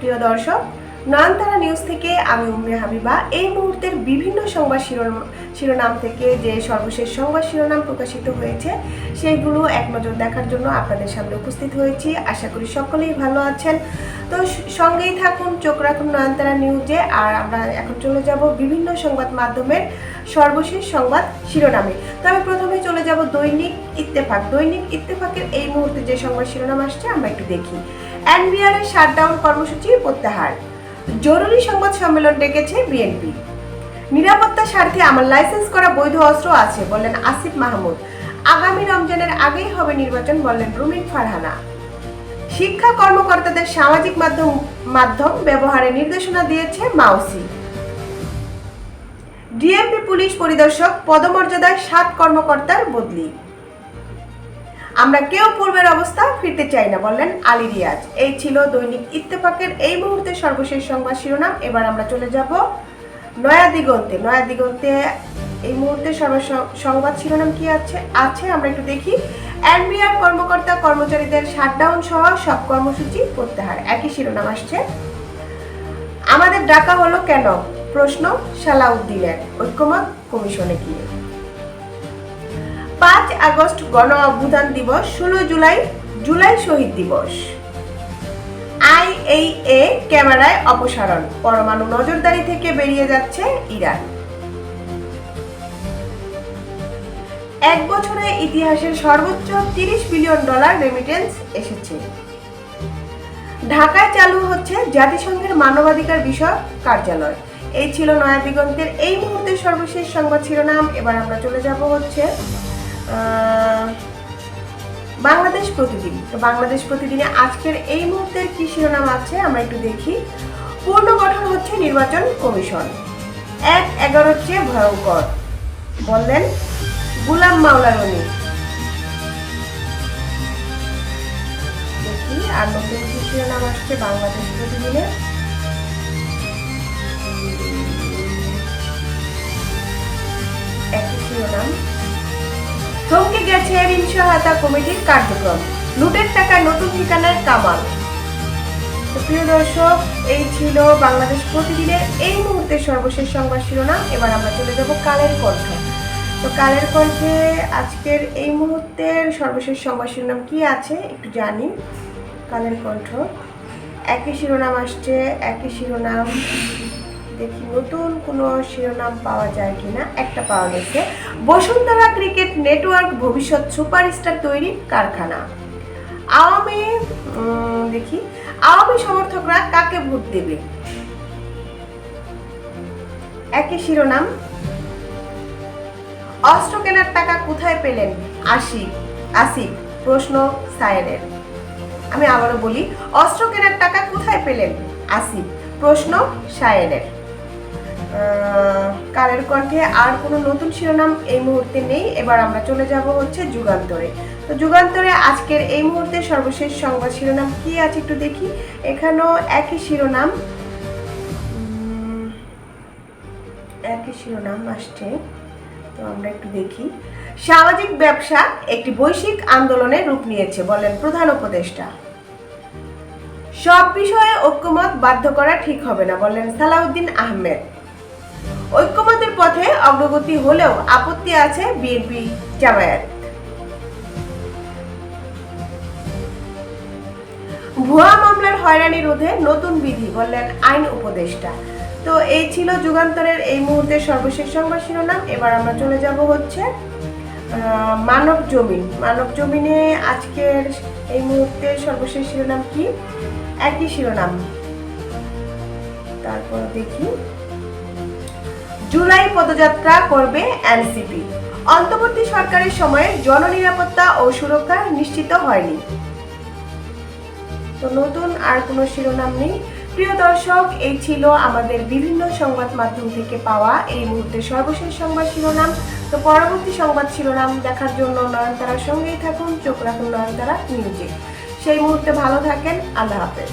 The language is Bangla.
প্রিয় দর্শক, নয়নতারা নিউজ থেকে আমি উম্মে হাবিবা। এই মুহূর্তের বিভিন্ন সংবাদ শিরোনাম শিরোনাম থেকে যে সর্বশেষ সংবাদ শিরোনাম প্রকাশিত হয়েছে সেইগুলো এক নজর দেখার জন্য আপনাদের সামনে উপস্থিত হয়েছি। আশা করি সকলেই ভালো আছেন। তো সঙ্গেই থাকুন, চোখ রাখুন নয়নতারা নিউজে আর আমরা এখন চলে যাব বিভিন্ন সংবাদ মাধ্যমের সর্বশেষ সংবাদ শিরোনামে। তো আমি প্রথমে চলে যাব দৈনিক ইত্তেফাক। দৈনিক ইত্তেফাকের এই মুহূর্তে যে সংবাদ শিরোনাম আসছে, আমরা একটু দেখি। এনবিআর এর শাটডাউন কর্মসূচি প্রত্যাহার। জরুরি সংবাদ সম্মেলন ডেকেছে বিএনপি। নিরাপত্তার স্বার্থে আমার লাইসেন্স করা বৈধ অস্ত্র আছে বললেন আসিফ মাহমুদ। আগামী রমজানের আগেই হবে নির্বাচন বললেন রুমিন ফারহানা। শিক্ষা কর্মকর্তাদের সামাজিক মাধ্যম মাধ্যম ব্যবহারে নির্দেশনা দিয়েছে মাউসি ডিএমপি পুলিশ পরিদর্শক পদমর্যাদায় সাত কর্মকর্তার বদলি। আমরা কেউ পূর্বের অবস্থা ফিরতে চাই না, বললেন আলী রিয়াজ। এই ছিল দৈনিক ইত্তেফাকের এই মুহূর্তে সর্বশেষ সংবাদ শিরোনাম। এবার আমরা চলে যাব নয়া দিগন্তে নয়া দিগন্তে এই মুহূর্তে সংবাদ শিরোনাম কি আছে? আছে, আমরা একটু দেখি। এনবিআর কর্মকর্তা কর্মচারীদের শাটডাউন সহ সব কর্মসূচি প্রত্যাহার। একই শিরোনাম আসছে। আমাদের ডাকা হলো কেন? প্রশ্ন সালাউদ্দিনের ঐক্যমত কমিশনে গিয়ে। আগস্ট গণ অভ্যুত্থান দিবস, ষোলো জুলাই জুলাই শহীদ দিবস। আইএইএ ক্যামেরায় অপসারণ, পরমাণু নজরদারি থেকে বেরিয়ে যাচ্ছে ইরান। এক বছরে ইতিহাসের সর্বোচ্চ তিরিশ বিলিয়ন ডলার রেমিটেন্স এসেছে। ঢাকায় চালু হচ্ছে জাতিসংঘের মানবাধিকার বিষয়ক কার্যালয়। এই ছিল নয়া দিগন্তের এই মুহূর্তের সর্বশেষ সংবাদ শিরোনাম। এবার আমরা চলে যাব হচ্ছে বাংলাদেশ প্রতিদিন। তো বাংলাদেশ প্রতিদিনে আজকের এই মুহূর্তের কি শিরোনাম আছে আমরা একটু দেখি। পূর্ণ গঠন হচ্ছে নির্বাচন কমিশন। এক এগারোর চেয়ে ভয়ঙ্কর। বললেন গুলাম মাওলা রনি। দেখি, আর নতুন কি শিরোনাম আসছে বাংলাদেশ প্রতিদিনে? একই শিরোনাম। গেছে সহায়তা কমিটির কার্যক্রম। লুটের টাকা, নতুন ঠিকানায় কামাল। প্রিয় দর্শক, এই ছিল বাংলাদেশ প্রতিদিনের এই মুহূর্তের সর্বশেষ সংবাদ শিরোনাম। এবার আমরা চলে যাব কালের কণ্ঠ। তো কালের কণ্ঠে আজকের এই মুহূর্তের সর্বশেষ সংবাদ শিরোনাম কি আছে একটু জানি। কালের কণ্ঠ। একই শিরোনাম আসছে, একই শিরোনাম। দেখি নতুন কোনো শিরোনাম পাওয়া যায় কিনা? একটা পাওয়া গেছে। বসুন্ধরা ক্রিকেট নেটওয়ার্ক ভবিষ্যৎ সুপারস্টার তৈরির কারখানা। আওয়ামী দেখি আওয়ামী সমর্থকরা কাকে ভোট দেবে? একই শিরোনাম। অস্ত্র কেনার টাকা কোথায় পেলেন আশিক? আসিফ প্রশ্ন সায়েরের আমি আবারও বলি অস্ত্র কেনার টাকা কোথায় পেলেন আসিফ প্রশ্ন সায়েরের আহ, কালের কণ্ঠে আর কোনো নতুন শিরোনাম এই মুহূর্তে নেই। এবার আমরা চলে যাব হচ্ছে যুগান্তরে। তো যুগান্তরে আজকের এই মুহূর্তে সর্বশেষ সংবাদ শিরোনাম কি আছে একটু দেখি। এখানেও একই শিরোনাম। একই শিরোনাম আসছে। তো আমরা একটু দেখি। সামাজিক ব্যবসা একটি বৈশ্বিক আন্দোলনে রূপ নিয়েছে বলেন প্রধান উপদেষ্টা। সব বিষয়ে ঐক্যমত বাধ্য করা ঠিক হবে না বললেন সালাউদ্দিন আহমেদ। ঐক্যমতের পথে অগ্রগতি হলেও আপত্তি আছে বিএনপি জামায়াত। ভুয়া মামলার হয়রানি রোধে নতুন বিধি বললেন আইন উপদেষ্টা। তো এই ছিল যুগান্তরের এই মুহূর্তের সর্বশেষ সংবাদ শিরোনাম। এবার আমরা চলে যাব হচ্ছে মানব জমিন। মানব জমিনে আজকের এই মুহূর্তের সর্বশেষ শিরোনাম কি? একই শিরোনাম। তারপর দেখি। জুলাই পদযাত্রা করবে এনসিপি। অন্তর্বর্তী সরকারের সময়ে জননিরাপত্তা ও সুরক্ষা নিশ্চিত হয়নি। তো নতুন আর কোনো শিরোনাম নেই। প্রিয় দর্শক, এই ছিল আমাদের বিভিন্ন সংবাদ মাধ্যম থেকে পাওয়া এই মুহূর্তে সর্বশেষ সংবাদ শিরোনাম। তো পরবর্তী সংবাদ শিরোনাম দেখার জন্য নয়নতারার সঙ্গেই থাকুন, চোখ রাখুন নয়নতারা নিউজে। সেই মুহূর্তে ভালো থাকেন, আল্লাহ হাফেজ।